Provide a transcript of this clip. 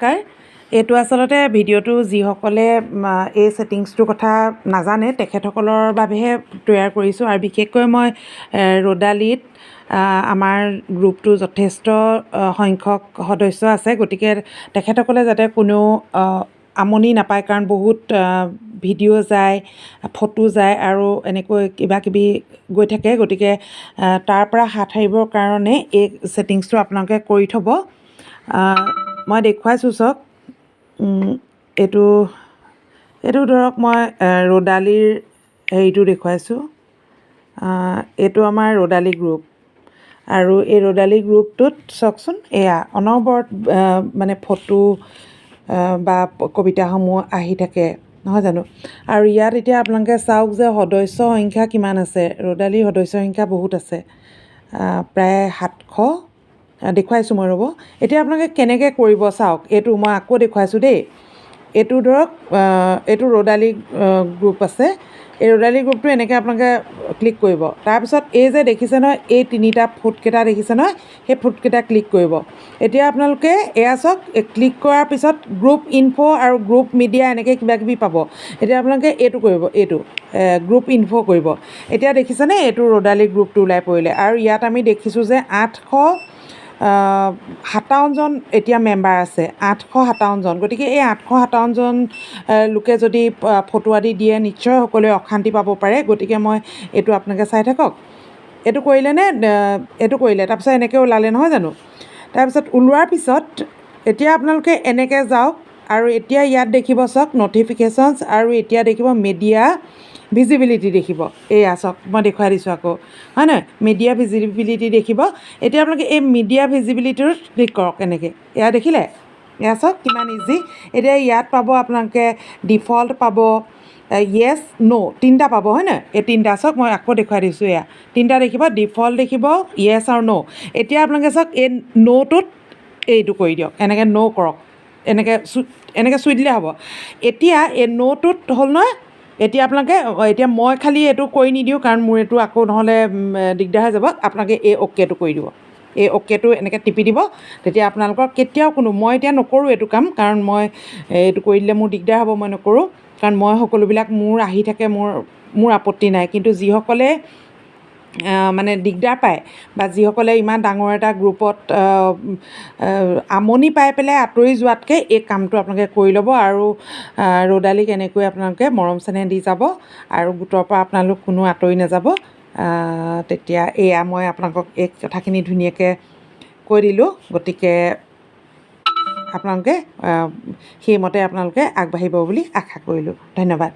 নমস্কাৰ। এইটো আচলতে ভিডিঅ'টো যিসকলে এই ছেটিংছটোৰ কথা নাজানে তেখেতসকলৰ বাবেহে তৈয়াৰ কৰিছোঁ। আৰু বিশেষকৈ মই ৰ'দালিত আমাৰ গ্ৰুপটো যথেষ্ট সংখ্যক সদস্য আছে। গতিকে তেখেতসকলে যাতে কোনেও আ, আমনি নাপায় কাৰণ বহুত ভিডিঅ' যায় ফটো যায় আৰু এনেকৈ কিবা কিবি গৈ থাকে। গতিকে তাৰ পৰা হাত সাৰিবৰ কাৰণে এই ছেটিংছটো আপোনালোকে কৰি থ'ব। মই দেখুৱাইছোঁ চাওক এইটো এইটো ধৰক মই ৰ'দালিৰ হেৰিটো দেখুৱাইছোঁ। এইটো আমাৰ ৰ'দালি গ্ৰুপ আৰু এই ৰ'দালি গ্ৰুপটোত চাওকচোন এয়া অনবৰত মানে ফটো বা কবিতাসমূহ আহি থাকে নহয় জানো? আৰু ইয়াত এতিয়া আপোনালোকে চাওক যে সদস্য সংখ্যা কিমান আছে ৰ'দালিৰ সদস্য সংখ্যা বহুত আছে। প্ৰায় সাতশ। দেখুৱাইছোঁ মই ৰ'ব। এতিয়া আপোনালোকে কেনেকৈ কৰিব চাওক, এইটো মই আকৌ দেখুৱাইছোঁ দেই। এইটো ধৰক এইটো ৰ'দালি গ্ৰুপ আছে। এই ৰ'দালি গ্ৰুপটো এনেকৈ আপোনালোকে ক্লিক কৰিব। তাৰপিছত এই যে দেখিছে নহয়, এই তিনিটা ফুটকেইটা দেখিছে নহয়, সেই ফুটকেইটা ক্লিক কৰিব। এতিয়া আপোনালোকে এয়া চাওক ক্লিক কৰাৰ পিছত গ্ৰুপ ইনফো আৰু গ্ৰুপ মিডিয়া এনেকৈ কিবা কিবি পাব। এতিয়া আপোনালোকে এইটো কৰিব, এইটো গ্ৰুপ ইনফো কৰিব। এতিয়া দেখিছেনে, এইটো ৰ'দালি গ্ৰুপটো ওলাই পৰিলে। আৰু ইয়াত আমি দেখিছোঁ যে আঠশ সাতাৱন্নজন এতিয়া মেম্বাৰ আছে আঠশ সাতাৱন্নজন। গতিকে এই আঠশ সাতাৱন্নজন লোকে যদি ফটো আদি দিয়ে নিশ্চয় সকলোৱে অশান্তি পাব পাৰে। গতিকে মই এইটো আপোনালোকে চাই থাকক। এইটো কৰিলেনে এইটো কৰিলে? তাৰপিছত এনেকৈ ওলালে নহয় জানো? তাৰপিছত ওলোৱাৰ পিছত এতিয়া আপোনালোকে এনেকৈ যাওক আৰু এতিয়া ইয়াত দেখিব চাওক ন'টিফিকেশ্যনছ আৰু এতিয়া দেখিব মিডিয়া ভিজিবিলিটি দেখিব। এয়া চাওক মই দেখুৱাই দিছোঁ আকৌ। হয় নহয়? মিডিয়া ভিজিবিলিটি দেখিব। এতিয়া আপোনালোকে এই মিডিয়া ভিজিবিলিটিটোত ক্লিক কৰক এনেকৈ। এয়া দেখিলে? এয়া চাওক কিমান ইজি এতিয়া ইয়াত পাব আপোনালোকে ডিফল্ট পাব। য়েছ ন' তিনিটা পাব হয় নহয়? এই তিনিটা চাওক মই আকৌ দেখুৱাই দিছোঁ এয়া। তিনিটা দেখিব ডিফল্ট দেখিব য়েছ আৰু ন' এতিয়া আপোনালোকে চাওক এই ন'টোত এইটো কৰি দিয়ক। এনেকৈ ন' কৰক। এনেকৈ চু এনেকৈ চুই দিলে হ'ব। এতিয়া এই ন'টোত হ'ল নহয় এতিয়া আপোনালোকে এতিয়া মই খালি এইটো কৰি নিদিওঁ কাৰণ মোৰ এইটো আকৌ নহ'লে দিগদাৰ হৈ যাব। আপোনালোকে এই অ'কেটো কৰি দিব। এই অ'কেটো এনেকৈ টিপি দিব। তেতিয়া আপোনালোকৰ কেতিয়াও কোনো মই এতিয়া নকৰোঁ এইটো কাম কাৰণ মই এইটো কৰি দিলে মোৰ দিগদাৰ হ'ব মই নকৰোঁ। কাৰণ মই সকলোবিলাক মোৰ আহি থাকে মোৰ মোৰ আপত্তি নাই। কিন্তু যিসকলে মানে দিগদাৰ পায় বা যিসকলে ইমান ডাঙৰ এটা গ্ৰুপত আমনি পাই পেলাই আঁতৰি যোৱাতকৈ এই কামটো আপোনালোকে কৰি ল'ব আৰু ৰ'দালিক এনেকৈ আপোনালোকে মৰম চেনেহ দি যাব আৰু গোটৰ পৰা আপোনালোক কোনো আঁতৰি নাযাব। তেতিয়া এয়া মই আপোনালোকক এই কথাখিনি ধুনীয়াকৈ কৈ দিলোঁ। গতিকে আপোনালোকে সেইমতে আপোনালোকে আগবাঢ়িব বুলি আশা কৰিলোঁ। ধন্যবাদ।